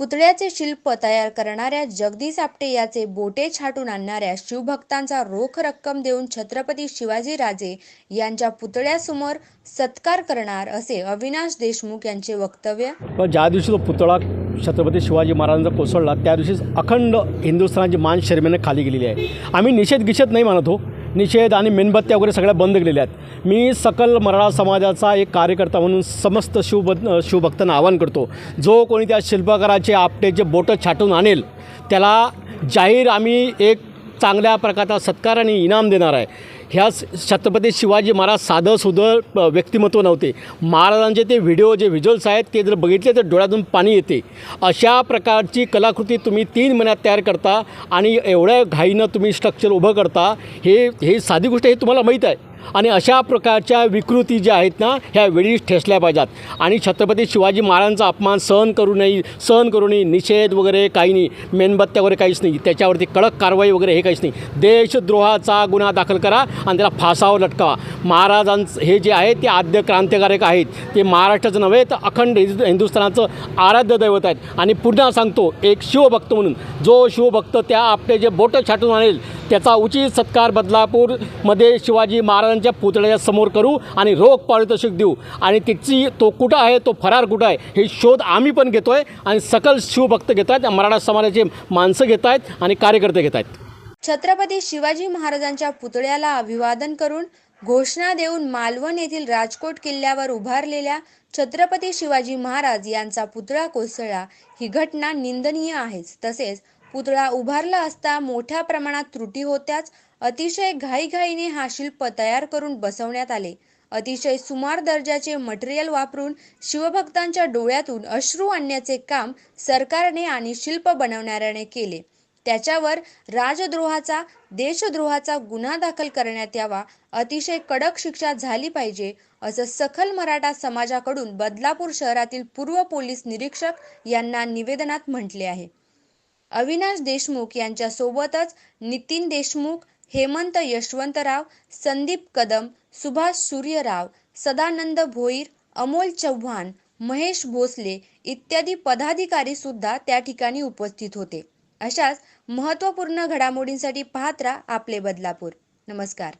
पुतळ्याचे शिल्प तयार करणाऱ्या जगदीश आपटे याचे बोटे छाटून आणणाऱ्या शिवभक्तांचा रोख रक्कम देऊन छत्रपती शिवाजीराजे यांच्या पुतळ्यासमोर सत्कार करणार असे अविनाश देशमुख यांचे वक्तव्य. ज्या दिवशी तो पुतळा छत्रपती शिवाजी महाराजांचा कोसळला त्या दिवशीच अखंड हिंदुस्थानाची मान शर्मेने खाली गेलेली आहे. आम्ही निषेध गिषेध नाही मानत हो. निषेध आणि मेणबत्त्या वगैरे सगळ्या बंद केलेल्या आहेत. मी सकल मराठा समाजाचा एक कार्यकर्ता म्हणून समस्त शिवब शिवभक्तांना आवाहन करतो. जो कोणी त्या शिल्पकाराचे आपटेचे बोटं छाटून आणेल त्याला जाहीर आम्ही एक चांगल्या प्रकारचा सत्कार आणि इनाम देणार आहे. ह्या छत्रपती शिवाजी महाराज साधं सुधं व्यक्तिमत्व नव्हते. महाराजांचे ते व्हिडिओ जे व्हिज्युअल्स आहेत ते जर बघितले तर डोळ्यातून पाणी येते. अशा प्रकारची कलाकृती तुम्ही तीन महिन्यात तयार करता आणि एवढ्या घाईनं तुम्ही स्ट्रक्चर उभं करता हे हे साधी गोष्ट हे तुम्हाला माहीत आहे. आणि अशा प्रकारच्या विकृती ज्या आहेत ना ह्या वेळीच ठेसल्या पाहिजेत. आणि छत्रपती शिवाजी महाराजांचा अपमान सहन करू नये सहन करू नये निषेध वगैरे काही नाही मेणबत्त्या वगैरे काहीच नाही त्याच्यावरती कडक कारवाई वगैरे हे काहीच नाही. देशद्रोहाचा गुन्हा दाखल करा आणि त्याला फासावर लटकावा. महाराजांचं हे जे आहे ते आद्य क्रांतिकारक आहेत. ते महाराष्ट्राचं नव्हे तर अखंड हिंदुस्थानाचं आराध्य दैवत आहेत. आणि पुन्हा सांगतो एक शिवभक्त म्हणून. जो शिवभक्त त्या आपले जे बोटं छाटून आणेल त्याचा उचित सत्कार बदलापूरमध्ये शिवाजी महाराजांच्या पुतळ्याच्या समोर करू आणि रोख पारितोषिक देऊ. आणि तिची तो कुठं आहे तो फरार कुठं आहे हे शोध आम्ही पण घेतो आहे आणि सकल शिवभक्त घेत आहेत मराठा समाजाचे माणसं घेत आहेत आणि कार्यकर्ते घेत आहेत. छत्रपती शिवाजी महाराजांच्या पुतळ्याला अभिवादन करून घोषणा देऊन मालवण येथील राजकोट किल्ल्यावर उभारलेल्या छत्रपती शिवाजी महाराज यांचा पुतळा कोसळला. ही घटना निंदनीय आहेच. तसेच पुतळा उभारला असता मोठ्या प्रमाणात त्रुटी होत्याच. अतिशय घाईघाईने हा शिल्प तयार करून बसवण्यात आले. अतिशय सुमार दर्जाचे मटेरियल वापरून शिवभक्तांच्या डोळ्यातून अश्रू आणण्याचे काम सरकारने आणि शिल्प बनवणाऱ्याने केले. त्याच्यावर राजद्रोहाचा देशद्रोहाचा गुन्हा दाखल करण्यात यावा अतिशय कडक शिक्षा झाली पाहिजे असं सखल मराठा समाजाकडून बदलापूर शहरातील पूर्व पोलीस निरीक्षक यांना निवेदनात म्हटले आहे. अविनाश देशमुख यांच्यासोबतच नितीन देशमुख हेमंत यशवंतराव संदीप कदम सुभाष सूर्यराव सदानंद भोईर अमोल चव्हाण महेश भोसले इत्यादी पदाधिकारी सुद्धा त्या ठिकाणी उपस्थित होते. अशाच महत्त्वपूर्ण घडामोडींसाठी पाहत राहा आपले बदलापूर. नमस्कार.